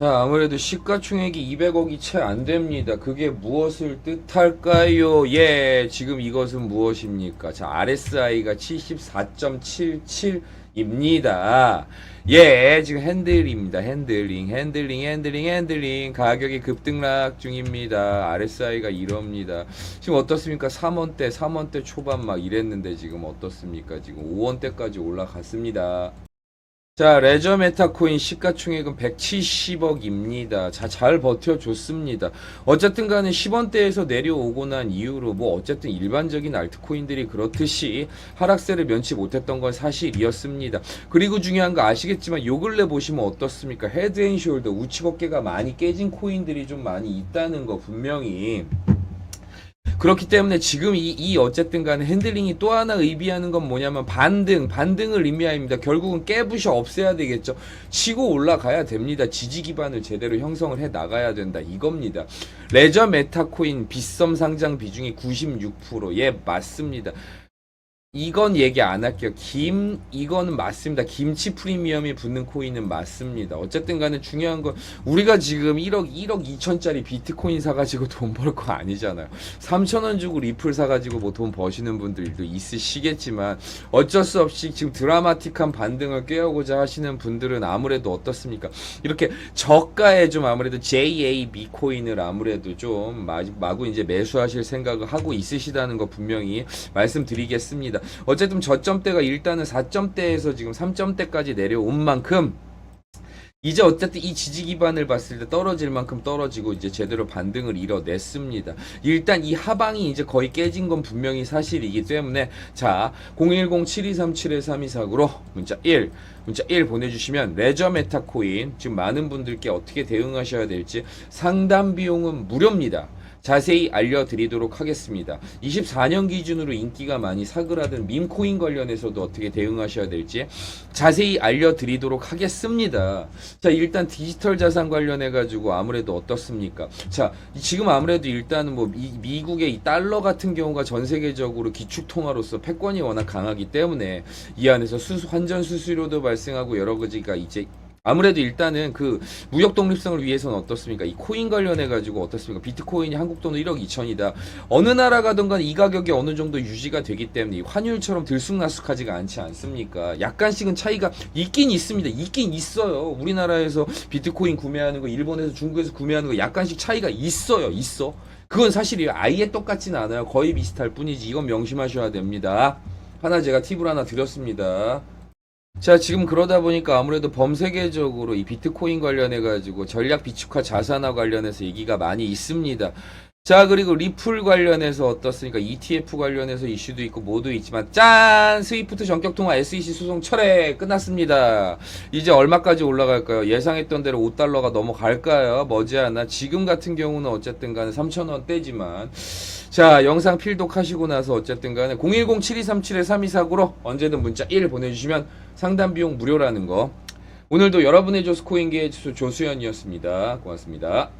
자, 아무래도 시가총액이 200억이 채 안 됩니다. 그게 무엇을 뜻할까요? 예, 지금 이것은 무엇입니까? 자, RSI가 74.77입니다. 예, 지금 핸들입니다. 핸들링, 핸들링, 핸들링, 핸들링. 가격이 급등락 중입니다. RSI가 이럽니다. 지금 어떻습니까? 3원대, 3원대 초반 막 이랬는데 지금 어떻습니까? 지금 5원대까지 올라갔습니다. 자, 레저 메타코인 시가총액은 170억입니다. 자, 잘 버텨줬습니다. 어쨌든 간에 10원대에서 내려오고 난 이후로 뭐 어쨌든 일반적인 알트코인들이 그렇듯이 하락세를 면치 못했던 건 사실이었습니다. 그리고 중요한 거 아시겠지만 요 근래 보시면 어떻습니까? 헤드앤숄더 우측 어깨가 많이 깨진 코인들이 좀 많이 있다는 거 분명히 그렇기 때문에 지금 이, 이 어쨌든 간에 핸들링이 또 하나 의미하는 건 뭐냐면 반등, 반등을 의미합니다. 결국은 깨부셔 없애야 되겠죠. 치고 올라가야 됩니다. 지지 기반을 제대로 형성을 해 나가야 된다. 이겁니다. 레저 메타코인 빗썸 상장 비중이 96%. 예, 맞습니다. 이건 얘기 안 할게요. 김, 이거는 맞습니다. 김치 프리미엄이 붙는 코인은 맞습니다. 어쨌든 간에 중요한 건 우리가 지금 1억, 1억 2천짜리 비트코인 사가지고 돈 벌 거 아니잖아요. 3천 원 주고 리플 사가지고 뭐 돈 버시는 분들도 있으시겠지만 어쩔 수 없이 지금 드라마틱한 반등을 꾀어고자 하시는 분들은 아무래도 어떻습니까? 이렇게 저가에 좀 아무래도 JAB 코인을 아무래도 좀 마, 마구 이제 매수하실 생각을 하고 있으시다는 거 분명히 말씀드리겠습니다. 어쨌든 저점대가 일단은 4점대에서 지금 3점대까지 내려온 만큼 이제 어쨌든 이 지지 기반을 봤을 때 떨어질 만큼 떨어지고 이제 제대로 반등을 이뤄냈습니다. 일단 이 하방이 이제 거의 깨진 건 분명히 사실이기 때문에 자 010-7237-3249로 문자 1 문자 1 보내주시면 레저 메타 코인 지금 많은 분들께 어떻게 대응하셔야 될지 상담 비용은 무료입니다. 자세히 알려드리도록 하겠습니다. 24년 기준으로 인기가 많이 사그라든 밈코인 관련해서도 어떻게 대응하셔야 될지 자세히 알려드리도록 하겠습니다. 자, 일단 디지털 자산 관련해가지고 아무래도 어떻습니까? 자, 지금 아무래도 일단은 뭐 미, 미국의 이 달러 같은 경우가 전 세계적으로 기축통화로서 패권이 워낙 강하기 때문에 이 안에서 수수, 환전 수수료도 발생하고 여러 가지가 이제 아무래도 일단은 그 무역 독립성을 위해서는 어떻습니까? 이 코인 관련해 가지고 어떻습니까? 비트코인이 한국 돈은 1억 2천이다. 어느 나라 가든 간에 이 가격이 어느 정도 유지가 되기 때문에 이 환율처럼 들쑥날쑥하지가 않지 않습니까? 약간씩은 차이가 있긴 있습니다. 있긴 있어요. 우리나라에서 비트코인 구매하는 거, 일본에서 중국에서 구매하는 거 약간씩 차이가 있어요. 있어. 그건 사실이에요. 아예 똑같진 않아요. 거의 비슷할 뿐이지. 이건 명심하셔야 됩니다. 하나 제가 팁을 하나 드렸습니다. 자, 지금 그러다 보니까 아무래도 범세계적으로 이 비트코인 관련해 가지고 전략 비축화 자산화 관련해서 얘기가 많이 있습니다. 자, 그리고 리플 관련해서 어떻습니까? ETF 관련해서 이슈도 있고 모두 있지만, 짠! 스위프트 전격 통화 SEC 소송 철회 끝났습니다. 이제 얼마까지 올라갈까요? 예상했던 대로 5달러가 넘어갈까요? 머지않아. 지금 같은 경우는 어쨌든 간에 3,000원대지만, 자, 영상 필독하시고 나서 어쨌든 간에 010-7237-3249로 언제든 문자 1 보내주시면 상담 비용 무료라는 거. 오늘도 여러분의 조스코인계의 조수연이었습니다. 고맙습니다.